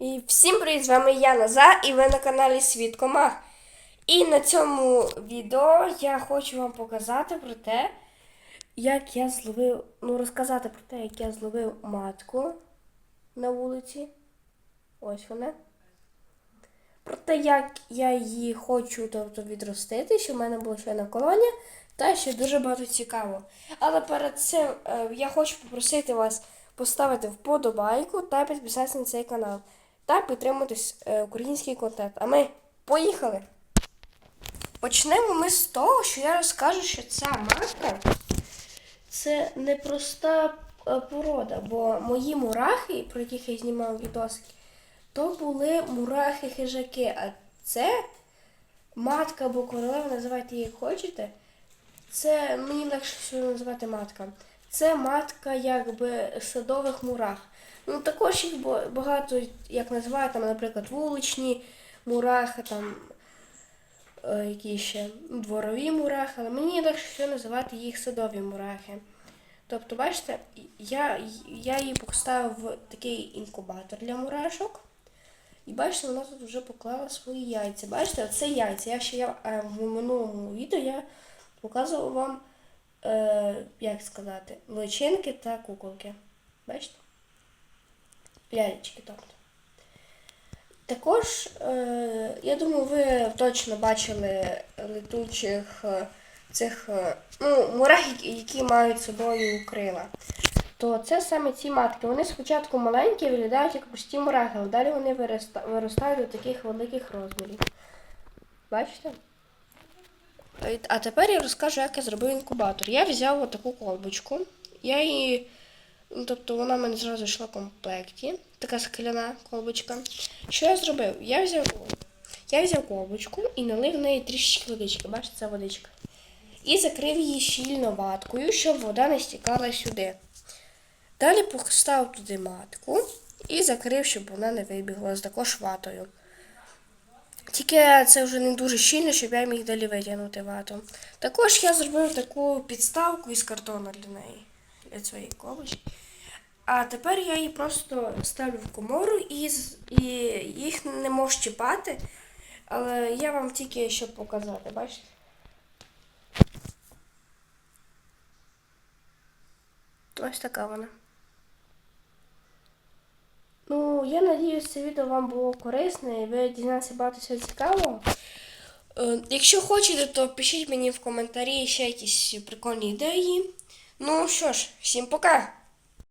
І всім привіт! З вами я Назар і ви на каналі Світ Комах. І на цьому відео я хочу вам показати про те, як я зловив, ну розказати про те, як я зловив матку на вулиці. Ось вона. Про те, як я її хочу тобто, відростити, що в мене було ще на колонія, та ще дуже багато цікаво. Але перед цим е, я хочу попросити вас поставити вподобайку та підписатися на цей канал. Та підтримати е, український контент. А ми поїхали! Почнемо ми з того, що я розкажу, що ця матка це непроста е, порода, бо мої мурахи, про яких я знімав відосики, то були мурахи-хижаки, а це матка або королева, називайте її як хочете. Це мені легше всього називати матка. Це матка якби садових мурах. Ну також їх багато, як називають, там, наприклад, вуличні мурахи, там е, які ще дворові мурахи, але мені легше називати їх садові мурахи. Тобто, бачите, я, я її поставив в такий інкубатор для мурашок. І бачите, вона тут вже поклала свої яйця. Бачите, оце яйця. Я ще я, е, в минулому відео я показував вам, е, як сказати, личинки та куколки. Бачите? Лялечки, тобто. Також, е, я думаю, ви точно бачили летучих е, цих е, ну, мурах, які- мають собою крила. То це саме ці матки. Вони спочатку маленькі, виглядають як прості мурахи, але далі вони виростають до таких великих розмірів. Бачите? А тепер я розкажу, як я зробив інкубатор. Я взяв отаку колбочку. Я її, ну, тобто вона в мене зразу йшла в комплекті. Така скляна колбочка. Що я зробив? Я взяв, я взяв колбочку і налив в неї трішечки водички. Бачите, це водичка. І закрив її щільно ваткою, щоб вода не стікала сюди. Далі поставив туди матку і закрив, щоб вона не вибігла з також ватою. Тільки це вже не дуже щільно, щоб я міг далі витягнути вату. Також я зробив таку підставку із картону для неї, для цієї колочки. А тепер я її просто ставлю в комору і, і їх не можу чіпати. Але я вам тільки щоб показати, бачите? Ось така вона. Я надіюсь, це відео вам було корисне і ви дізналися багато всього цікавого. Е, Якщо хочете, то пишіть мені в коментарі ще якісь прикольні ідеї. Ну що ж, всім пока!